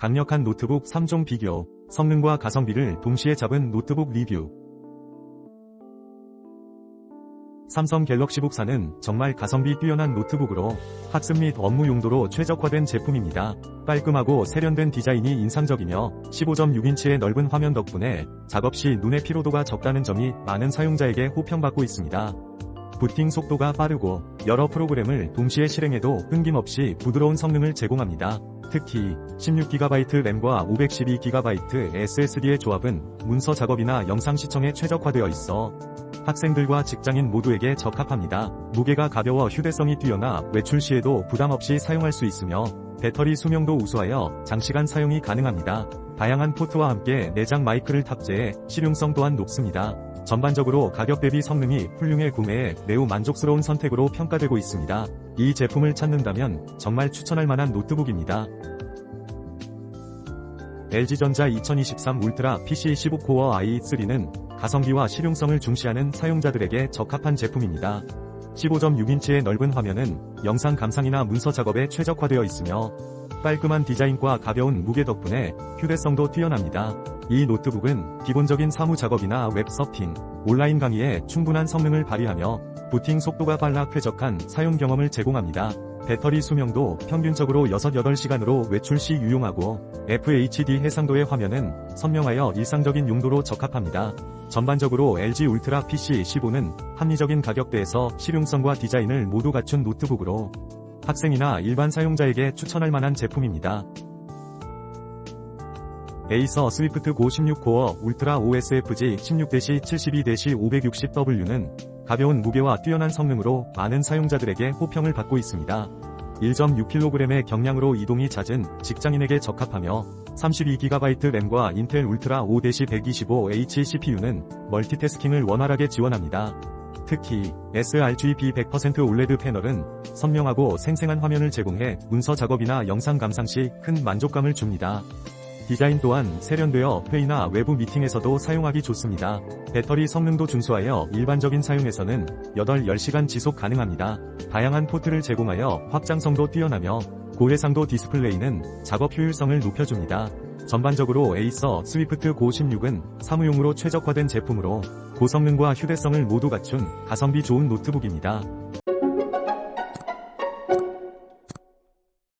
강력한 노트북 3종 비교, 성능과 가성비를 동시에 잡은 노트북 리뷰. 삼성 갤럭시북 4는 정말 가성비 뛰어난 노트북으로 학습 및 업무 용도로 최적화된 제품입니다. 깔끔하고 세련된 디자인이 인상적이며 15.6인치의 넓은 화면 덕분에 작업 시 눈의 피로도가 적다는 점이 많은 사용자에게 호평받고 있습니다. 부팅 속도가 빠르고 여러 프로그램을 동시에 실행해도 끊김없이 부드러운 성능을 제공합니다. 특히 16GB 램과 512GB SSD의 조합은 문서 작업이나 영상 시청에 최적화되어 있어 학생들과 직장인 모두에게 적합합니다. 무게가 가벼워 휴대성이 뛰어나 외출 시에도 부담 없이 사용할 수 있으며 배터리 수명도 우수하여 장시간 사용이 가능합니다. 다양한 포트와 함께 내장 마이크를 탑재해 실용성 또한 높습니다. 전반적으로 가격 대비 성능이 훌륭해 구매에 매우 만족스러운 선택으로 평가되고 있습니다. 이 제품을 찾는다면 정말 추천할 만한 노트북입니다. LG전자 2023 울트라 PC 15코어 i3는 가성비와 실용성을 중시하는 사용자들에게 적합한 제품입니다. 15.6인치의 넓은 화면은 영상 감상이나 문서 작업에 최적화되어 있으며 깔끔한 디자인과 가벼운 무게 덕분에 휴대성도 뛰어납니다. 이 노트북은 기본적인 사무 작업이나 웹 서핑, 온라인 강의에 충분한 성능을 발휘하며 부팅 속도가 빨라 쾌적한 사용 경험을 제공합니다. 배터리 수명도 평균적으로 6-8시간으로 외출 시 유용하고 FHD 해상도의 화면은 선명하여 일상적인 용도로 적합합니다. 전반적으로 LG 울트라 PC 15는 합리적인 가격대에서 실용성과 디자인을 모두 갖춘 노트북으로 학생이나 일반 사용자에게 추천할 만한 제품입니다. 에이서 스위프트 고 16코어 울트라 OSFG 16-72-560W는 가벼운 무게와 뛰어난 성능으로 많은 사용자들에게 호평을 받고 있습니다. 1.6kg의 경량으로 이동이 잦은 직장인에게 적합하며 32GB 램과 인텔 울트라 5-125H CPU는 멀티태스킹을 원활하게 지원합니다. 특히 sRGB 100% OLED 패널은 선명하고 생생한 화면을 제공해 문서 작업이나 영상 감상 시 큰 만족감을 줍니다. 디자인 또한 세련되어 회의나 외부 미팅에서도 사용하기 좋습니다. 배터리 성능도 준수하여 일반적인 사용에서는 8-10시간 지속 가능합니다. 다양한 포트를 제공하여 확장성도 뛰어나며 고해상도 디스플레이는 작업 효율성을 높여줍니다. 전반적으로 에이서 스위프트 고 16은 사무용으로 최적화된 제품으로 고성능과 휴대성을 모두 갖춘 가성비 좋은 노트북입니다.